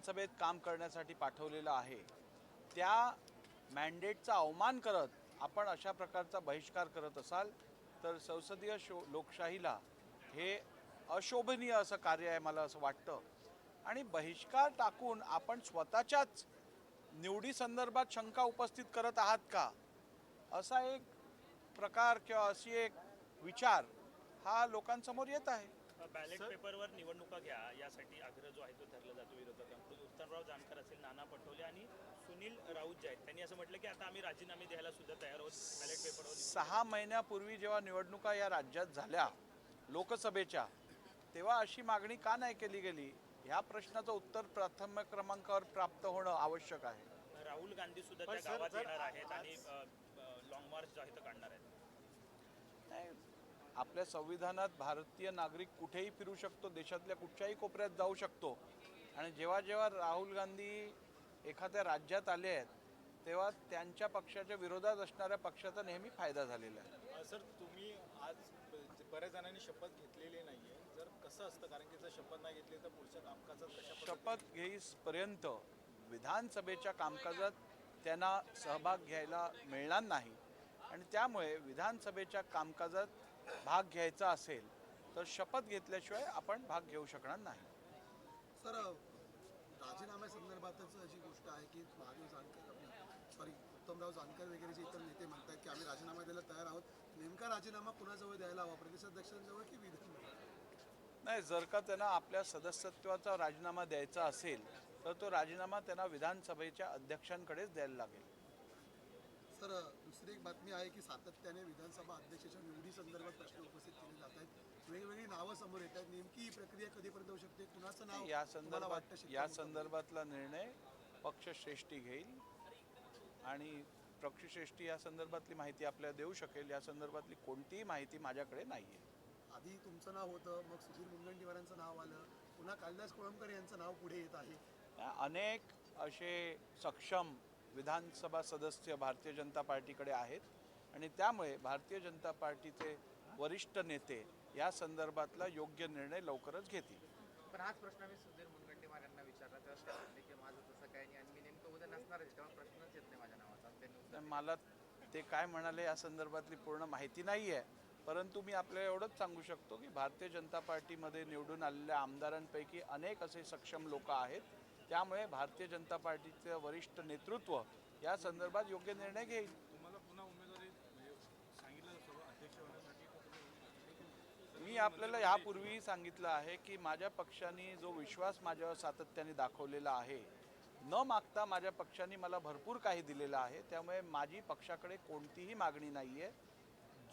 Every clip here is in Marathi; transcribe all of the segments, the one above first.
विधानसभेत काम करण्यासाठी पाठवलेलं आहे. त्या मॅन्डेटचा अवमान करत आपण अशा प्रकारचा बहिष्कार करत असाल तर संसदीय शो लोकशाहीला हे अशोभनीय असं कार्य आहे मला असं वाटतं. आणि बहिष्कार टाकून आपण स्वतःच्याच निवडी संदर्भात शंका उपस्थित करत आहात का? असा एक प्रकार किंवा अशी एक विचार हा लोकांसमोर येत आहे. बॅलेट पेपरवर निवडणुका घ्या यासाठी आग्रह जो आहे तो धरला जातो विरोधकांकडून उत्तमराव जानकर असेल नाना पटोले आणि सुनील राऊत जे आहेत त्यांनी असं म्हटलं की आता आम्ही राजीनामे द्यायला सुद्धा तयार आहोत बॅलेट पेपरवर सहा महिन्यापूर्वी जेव्हा निवडणुका या राज्यात झाल्या लोकसभेच्या तेव्हा अशी मागणी का नाही केली गेली? ह्या प्रश्नाचं उत्तर प्राथमिक क्रमांकावर प्राप्त होणं आवश्यक आहे. राहुल गांधी सुद्धा त्या गावात येणार आहेत आणि लॉंग मार्च जो आहे तो काढणार आहेत. नाही आपल्या संविधानात भारतीय नागरिक कुठेही फिरू शकतो देशातल्या कुठच्याही कोपऱ्यात जाऊ शकतो. आणि जेव्हा जेव्हा राहुल गांधी एखाद्या राज्यात आले आहेत तेव्हा त्यांच्या पक्षाच्या विरोधात असणाऱ्या पक्षाचा नेहमी फायदा झालेला आहे. सर तुम्ही आज बऱ्याच जणांनी शपथ घेतलेली नाहीये. जर कसं असतं कारण की जर शपथ नाही घेतली तर पुढच्या कामकाजात शपथ घेईसपर्यंत विधानसभेच्या कामकाजात त्यांना सहभाग घ्यायला मिळणार नाही. आणि त्यामुळे विधानसभेच्या कामकाजात भाग घ्यायचा असेल तर शपथ घेतल्याशिवाय आपण भाग घेऊ शकणार नाही. सर राजीनाम्यासंदर्भातच अशी गोष्ट आहे की महादेव जानकर सॉरी उत्तमराव जानकर वगैरे जे इतर नेते म्हणतात की आम्ही राजीनामा द्यायला तयार आहोत नेमका राजीनामा कुणाजवळ द्यायला हवा? प्रदेशाध्यक्षांजवळ की विधान नाही जर का त्यांना आपल्या सदस्यत्वाचा राजीनामा द्यायचा असेल तर तो राजीनामा त्यांना विधानसभेच्या अध्यक्षांकडेच द्यायला लागेल. सर दुसरी एक बातमी आहे की सातत्याने विधानसभा अध्यक्षाच्या निवडी संदर्भात प्रश्न उपस्थित केले जात आहेत. वेगवेगळी नावं समोर येत आहेत. नेमकी ही प्रक्रिया कधीपर्यंत होऊ शकते? कुणाचं नाव? या संदर्भात या संदर्भातला निर्णय पक्षश्रेष्ठी घेईल आणि पक्षश्रेष्ठी या संदर्भातली माहिती आपल्याला देऊ शकेल. या संदर्भातली कोणतीही माहिती माझ्याकडे नाही आहे आधी तुमचं नाव होतं मग सुधीर मुनगंटीवारांचं नाव आलं पुन्हा कालिदास कोळंबकर यांचं नाव पुढे येत आहे. अनेक असे सक्षम विधानसभा सदस्य भारतीय जनता पार्टीकडे आहेत. आणि त्यामुळे भारतीय जनता पार्टीचे वरिष्ठ नेते या संदर्भातला योग्य निर्णय लवकरच घेतील. पण हाच प्रश्न मी सुधीर मुनगंटीवार यांना विचारला. तेव्हा ते म्हटले की माझं तसं काही नाही आणि मी नेमकं उद्या नसणारच तेव्हा प्रश्नच येत नाही माझ्या नावाचा. तर मला ते काय म्हणाले या संदर्भातली पूर्ण माहिती नाही आहे परंतु मी आपल्याला एवढंच सांगू शकतो की भारतीय जनता पार्टीमध्ये निवडून आलेल्या आमदारांपैकी अनेक असे सक्षम लोक आहेत. त्यामुळे भारतीय जनता पार्टीचं वरिष्ठ नेतृत्व या संदर्भात योग्य निर्णय घेईल. तुम्हाला पुन्हा उमेदवारी म्हणजे मी आपल्याला यापूर्वीही सांगितलं आहे की माझ्या पक्षाने जो विश्वास माझ्यावर सातत्याने दाखवलेला आहे न मागता माझ्या पक्षाने मला भरपूर काही दिलेलं आहे. त्यामुळे माझी पक्षाकडे कोणतीही मागणी नाही आहे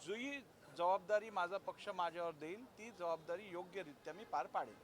जी जबाबदारी माझा पक्ष माझ्यावर देईल ती जबाबदारी योग्यरित्या मी पार पाडेल